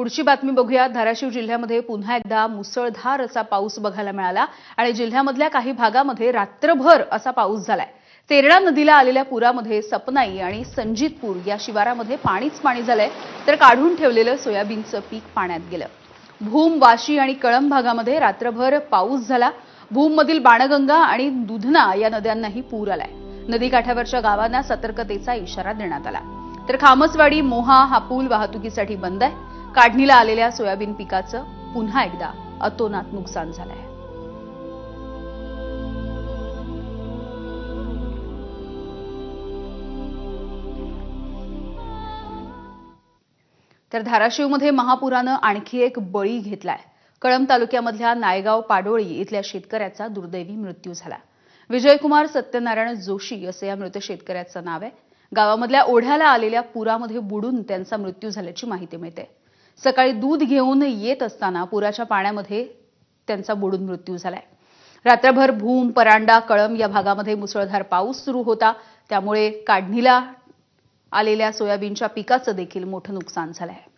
पुढची बातमी बघूया. धाराशिव जिल्ह्यामध्ये पुन्हा एकदा मुसळधार असा पाऊस बघायला मिळाला आणि जिल्ह्यामधल्या काही भागामध्ये रात्रभर असा पाऊस झालाय. तेरणा नदीला आलेल्या पुरामध्ये सपनाई आणि संजितपूर या शिवारामध्ये पाणीच पाणी झालंय. तर काढून ठेवलेलं सोयाबीनचं पीक पाण्यात गेलं. भूम वाशी आणि कळंब भागामध्ये रात्रभर पाऊस झाला. भूममधील बाणगंगा आणि दुधना या नद्यांनाही पूर आलाय. नदीकाठावरच्या गावांना सतर्कतेचा इशारा देण्यात आला. तर खामसवाडी मोहा हा पूल वाहतुकीसाठी बंद आहे. काढणीला आलेल्या सोयाबीन पिकाचं पुन्हा एकदा अतोनात नुकसान झालंय. तर धाराशिवमध्ये महापुरानं आणखी एक बळी घेतलाय. कळंब तालुक्यामधल्या नायगाव पाडोळी इथल्या शेतकऱ्याचा दुर्दैवी मृत्यू झाला. विजयकुमार सत्यनारायण जोशी असं या मृत शेतकऱ्याचं नाव आहे. गावामधल्या ओढ्याला आलेल्या पुरामध्ये बुडून त्यांचा मृत्यू झाल्याची माहिती मिळते. सकाळी दूध घेऊन येत असताना पुराच्या पाण्यामध्ये त्यांचा बुडून मृत्यू झालाय. रात्रभर भूम परांडा कळम या भागामध्ये मुसळधार पाऊस सुरू होता. त्यामुळे काढणीला आलेल्या सोयाबीनच्या पिकाचं देखील मोठं नुकसान झालं आहे